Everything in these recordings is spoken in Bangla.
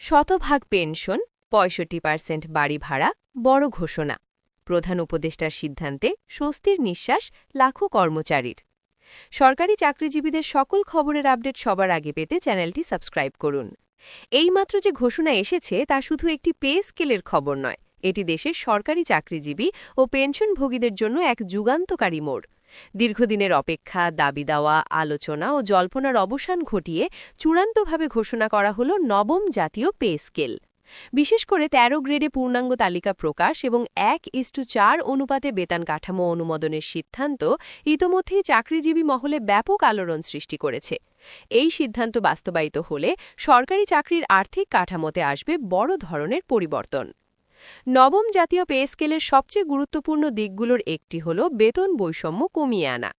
শতভাগ পেনশন, পঁয়ষট্টি পার্সেন্ট বাড়ি ভাড়া, বড় ঘোষণা। প্রধান উপদেষ্টার সিদ্ধান্তে স্বস্তির নিঃশ্বাস লাখো কর্মচারীর। সরকারি চাকরিজীবীদের সকল খবরের আপডেট সবার আগে পেতে চ্যানেলটি সাবস্ক্রাইব করুন। এইমাত্র যে ঘোষণা এসেছে তা শুধু একটি পে স্কেলের খবর নয়, এটি দেশের সরকারি চাকরিজীবী ও পেনশনভোগীদের জন্য এক যুগান্তকারী মোড়। দীর্ঘদিনের অপেক্ষা, দাবি দেওয়া, আলোচনা ও জল্পনার অবসান ঘটিয়ে চূড়ান্তভাবে ঘোষণা করা হল নবম জাতীয় পে স্কেল। বিশেষ করে ১৩ গ্রেডে পূর্ণাঙ্গ তালিকা প্রকাশ এবং এক ইস্টু চার অনুপাতে বেতন কাঠামো অনুমোদনের সিদ্ধান্ত ইতোমধ্যেই চাকরিজীবী মহলে ব্যাপক আলোড়ন সৃষ্টি করেছে। এই সিদ্ধান্ত বাস্তবায়িত হলে সরকারি চাকরির আর্থিক কাঠামোতে আসবে বড় ধরনের পরিবর্তন। নবম জাতীয় পে স্কেলের সবচেয়ে গুরুত্বপূর্ণ দিকগুলোর একটি হল বেতন বৈষম্য কমিয়ে আনা।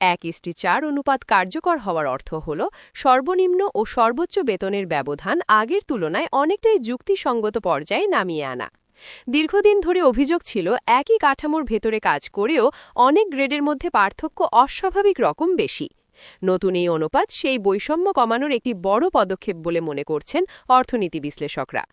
এক ইস্টি চার অনুপাত কার্যকর হওয়ার অর্থ হল সর্বনিম্ন ও সর্বোচ্চ বেতনের ব্যবধান আগের তুলনায় অনেকটাই যুক্তিসঙ্গত পর্যায়ে নামিয়ে আনা। দীর্ঘদিন ধরে অভিযোগ ছিল একই কাঠামোর ভেতরে কাজ করেও অনেক গ্রেডের মধ্যে পার্থক্য অস্বাভাবিক রকম বেশি। নতুন এই অনুপাত সেই বৈষম্য কমানোর একটি বড় পদক্ষেপ বলে মনে করছেন অর্থনীতি বিশ্লেষকরা।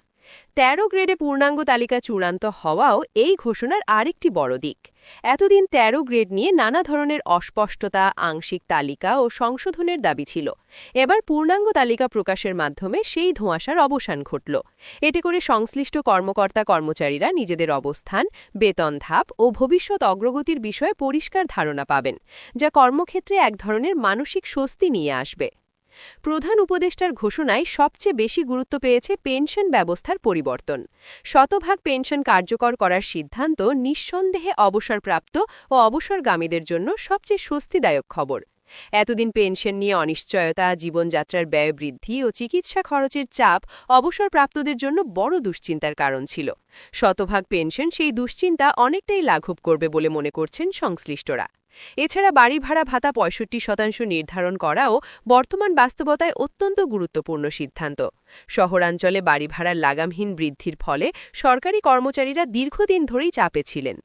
১৩ গ্রেডে পূর্ণাঙ্গ তালিকা চূড়ান্ত হওয়াও এই ঘোষণার আরেকটি বড় দিক। এতদিন ১৩ গ্রেড নিয়ে নানা ধরনের অস্পষ্টতা, আংশিক তালিকা ও সংশোধনের দাবি ছিল। এবার পূর্ণাঙ্গ তালিকা প্রকাশের মাধ্যমে সেই ধোঁয়াশার অবসান ঘটল। এতে করে সংশ্লিষ্ট কর্মকর্তা কর্মচারীরা নিজেদের অবস্থান, বেতন ধাপ ও ভবিষ্যৎ অগ্রগতির বিষয়ে পরিষ্কার ধারণা পাবেন, যা কর্মক্ষেত্রে এক ধরনের মানসিক স্বস্তি নিয়ে আসবে। প্রধান উপদেষ্টার ঘোষণায় সবচেয়ে বেশি গুরুত্ব পেয়েছে পেনশন ব্যবস্থার পরিবর্তন। শতভাগ পেনশন কার্যকর করার সিদ্ধান্ত নিঃসন্দেহে অবসরপ্রাপ্ত ও অবসরগামীদের জন্য সবচেয়ে স্বস্তিদায়ক খবর। এতদিন পেনশন নিয়ে অনিশ্চয়তা, জীবনযাত্রার ব্যয় বৃদ্ধি ও চিকিৎসা খরচের চাপ অবসরপ্রাপ্তদের জন্য বড় দুশ্চিন্তার কারণ ছিল। শতভাগ পেনশন সেই দুশ্চিন্তা অনেকটাই লাঘব করবে বলে মনে করছেন সংশ্লিষ্টরা। এছাড়া বাড়ি ভাড়া ভাতা পঁয়ষট্টি শতাংশ নির্ধারণ করাও বর্তমান বাস্তবতায় অত্যন্ত গুরুত্বপূর্ণ সিদ্ধান্ত। শহরাঞ্চলে বাড়ি ভাড়ার লাগামহীন বৃদ্ধির ফলে সরকারি কর্মচারীরা দীর্ঘদিন ধরেই চাপে ছিলেন।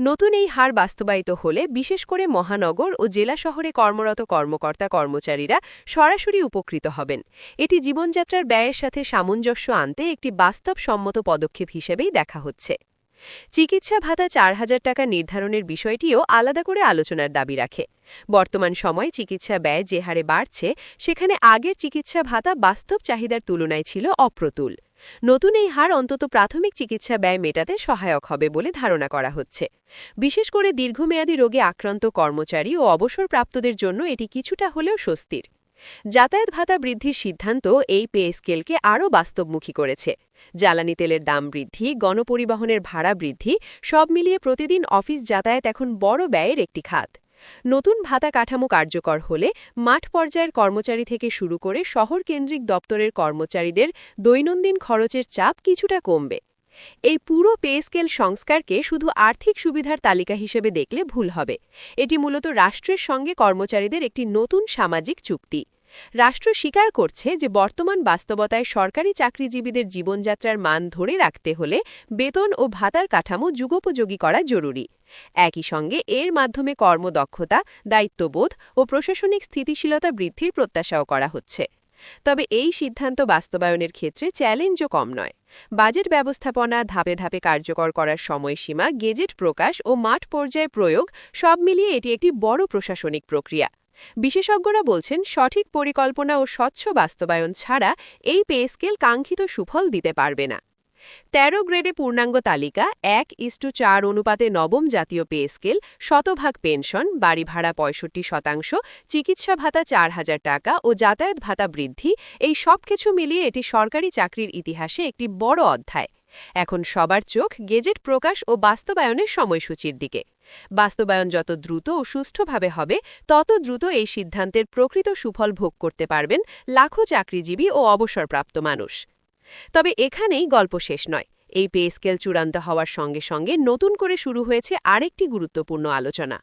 নতুন এই হার বাস্তবায়িত হলে বিশেষ করে মহানগর ও জেলা শহরে কর্মরত কর্মকর্তা কর্মচারীরা সরাসরি উপকৃত হবেন। এটি জীবনযাত্রার ব্যয়ের সাথে সামঞ্জস্য আনতে একটি বাস্তবসম্মত পদক্ষেপ হিসেবেই দেখা হচ্ছে। চিকিৎসা ভাতা চার হাজার টাকা নির্ধারণের বিষয়টিও আলাদা করে আলোচনার দাবি রাখে। বর্তমান সময় চিকিৎসা ব্যয় যে হারে বাড়ছে, সেখানে আগের চিকিৎসা ভাতা বাস্তব চাহিদার তুলনায় ছিল অপ্রতুল। নতুন এই হার অন্তত প্রাথমিক চিকিৎসা ব্যয় মেটাতে সহায়ক হবে বলে ধারণা করা হচ্ছে। বিশেষ করে দীর্ঘমেয়াদী রোগে আক্রান্ত কর্মচারী ও অবসরপ্রাপ্তদের জন্য এটি কিছুটা হলেও স্বস্তির। যাতায়াত ভাতা বৃদ্ধির সিদ্ধান্ত এই পে স্কেলকে আরও বাস্তবমুখী করেছে। জ্বালানি তেলের দাম বৃদ্ধি, গণপরিবহনের ভাড়া বৃদ্ধি, সব মিলিয়ে প্রতিদিন অফিস যাতায়াত এখন বড় ব্যয়ের একটি খাত। নতুন ভাতা কাঠামো কার্যকর হলে মাঠ পর্যায়ের কর্মচারী থেকে শুরু করে শহর কেন্দ্রিক দপ্তরের কর্মচারীদের দৈনন্দিন খরচের চাপ কিছুটা কমবে। এই পুরো পে স্কেল সংস্কারকে শুধু আর্থিক সুবিধার তালিকা হিসেবে দেখলে ভুল হবে। এটি মূলত রাষ্ট্রের সঙ্গে কর্মচারীদের একটি নতুন সামাজিক চুক্তি। রাষ্ট্র স্বীকার করছে যে বর্তমান বাস্তবতায় সরকারি চাকরিজীবীদের জীবনযাত্রার মান ধরে রাখতে হলে বেতন ও ভাতার কাঠামো যুগোপযোগী করা জরুরি। একই সঙ্গে এর মাধ্যমে কর্মদক্ষতা, দায়িত্ববোধ ও প্রশাসনিক স্থিতিশীলতা বৃদ্ধির প্রত্যাশাও করা হচ্ছে। তবে এই সিদ্ধান্ত বাস্তবায়নের ক্ষেত্রে চ্যালেঞ্জও কম নয়। বাজেট ব্যবস্থাপনা ধাপে ধাপে কার্যকর করার সময়সীমা, গেজেট প্রকাশ ও মাঠ পর্যায়ে প্রয়োগ সব মিলিয়ে এটি একটি বড় প্রশাসনিক প্রক্রিয়া। বিশেষজ্ঞরা বলছেন, সঠিক পরিকল্পনা ও স্বচ্ছ বাস্তবায়ন ছাড়া এই পে স্কেল কাঙ্ক্ষিত সুফল দিতে পারবে না। তেরো গ্রেডে পূর্ণাঙ্গ তালিকা, এক ইস্টু চার অনুপাতে নবম জাতীয় পে স্কেল শতভাগ পেনশন বাড়ি ভাড়া পঁয়ষট্টি শতাংশ, চিকিৎসা ভাতা চার হাজার টাকা ও যাতায়াত ভাতা বৃদ্ধি, এই সব কিছু মিলিয়ে এটি সরকারি চাকরির ইতিহাসে একটি বড় অধ্যায়। এখন সবার চোখ গেজেট প্রকাশ ও বাস্তবায়নের সময়সূচির দিকে। বাস্তবায়ন যত দ্রুত ও সুষ্ঠুভাবে হবে, তত দ্রুত এই সিদ্ধান্তের প্রকৃত সুফল ভোগ করতে পারবেন লাখো চাকরিজীবী ও অবসরপ্রাপ্ত মানুষ। তবে এখানেই গল্প শেষ নয়। এই পে স্কেল চূড়ান্ত হওয়ার সঙ্গে সঙ্গে নতুন করে শুরু হয়েছে আরেকটি গুরুত্বপূর্ণ আলোচনা।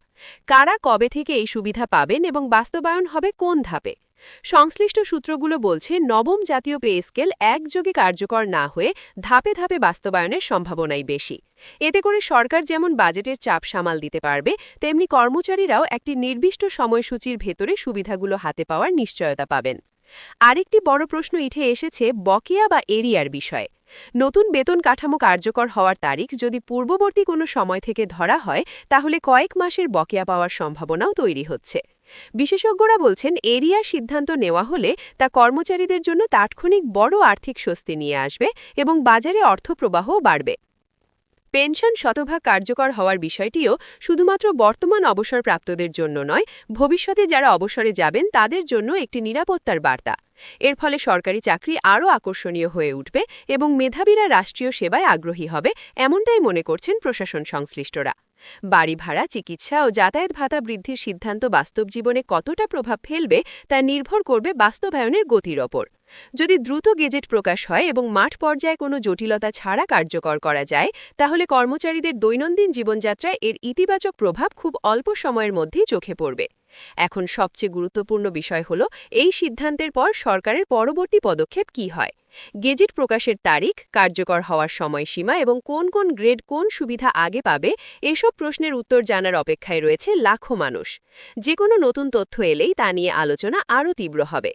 কারা কবে থেকে এই সুবিধা পাবেন এবং বাস্তবায়ন হবে কোন ধাপে? সংশ্লিষ্ট সূত্রগুলো বলছে, নবম জাতীয় পে স্কেল একযোগে কার্যকর না হয়ে ধাপে ধাপে বাস্তবায়নের সম্ভাবনাই বেশি। এতে করে সরকার যেমন বাজেটের চাপ সামাল দিতে পারবে, তেমনি কর্মচারীরাও একটি নির্দিষ্ট সময়সূচির ভেতরে সুবিধাগুলো হাতে পাওয়ার নিশ্চয়তা পাবেন। আরেকটি বড় প্রশ্ন উঠে এসেছে বকেয়া বা এরিয়ার বিষয়ে। নতুন বেতন কাঠামো কার্যকর হওয়ার তারিখ যদি পূর্ববর্তী কোনো সময় থেকে ধরা হয়, তাহলে কয়েক মাসের বকেয়া পাওয়ার সম্ভাবনাও তৈরি হচ্ছে। বিশেষজ্ঞরা বলছেন এরিয়ার সিদ্ধান্ত নেওয়া হলে তা কর্মচারীদের জন্য তাৎক্ষণিক বড় আর্থিক স্বস্তি নিয়ে আসবে এবং বাজারে অর্থপ্রবাহও বাড়বে। পেনশন শতভাগ কার্যকর হওয়ার বিষয়টিও শুধুমাত্র বর্তমান অবসরপ্রাপ্তদের জন্য নয়, ভবিষ্যতে যারা অবসরে যাবেন তাদের জন্য একটি নিরাপত্তার বার্তা। এর ফলে সরকারি চাকরি আরও আকর্ষণীয় হয়ে উঠবে এবং মেধাবীরা রাষ্ট্রীয় সেবায় আগ্রহী হবে, এমনটাই মনে করছেন প্রশাসন সংশ্লিষ্টরা। বাড়ি ভাড়া, চিকিৎসা ও যাতায়াত ভাতা বৃদ্ধির সিদ্ধান্ত বাস্তব জীবনে কতটা প্রভাব ফেলবে তা নির্ভর করবে বাস্তবায়নের গতির ওপর। যদি দ্রুত গেজেট প্রকাশ হয় এবং মাঠ পর্যায়ে কোনো জটিলতা ছাড়া কার্যকর করা যায়, তাহলে কর্মচারীদের দৈনন্দিন জীবনযাত্রায় এর ইতিবাচক প্রভাব খুব অল্প সময়ের মধ্যেই চোখে পড়বে। এখন সবচেয়ে গুরুত্বপূর্ণ বিষয় হল, এই সিদ্ধান্তের পর সরকারের পরবর্তী পদক্ষেপ কি হয়? গেজেট প্রকাশের তারিখ, কার্যকর হওয়ার সময়সীমা এবং কোন কোন গ্রেড কোন সুবিধা আগে পাবে, এসব প্রশ্নের উত্তর জানার অপেক্ষায় রয়েছে লাখো মানুষ। যে কোনো নতুন তথ্য এলেই তা নিয়ে আলোচনা আরও তীব্র হবে।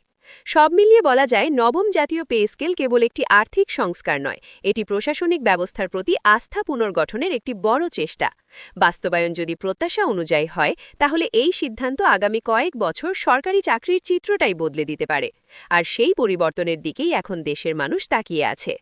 সব মিলিয়ে বলা যায় নবম জাতীয় পে স্কেল কেবল একটি আর্থিক সংস্কার নয়, এটি প্রশাসনিক ব্যবস্থার প্রতি আস্থা পুনর্গঠনের একটি বড় চেষ্টা। বাস্তবায়ন যদি প্রত্যাশা অনুযায়ী হয়, তাহলে এই সিদ্ধান্ত আগামী কয়েক বছর সরকারি চাকরির চিত্রটাই বদলে দিতে পারে। আর সেই পরিবর্তনের দিকেই এখন দেশের মানুষ তাকিয়ে আছে।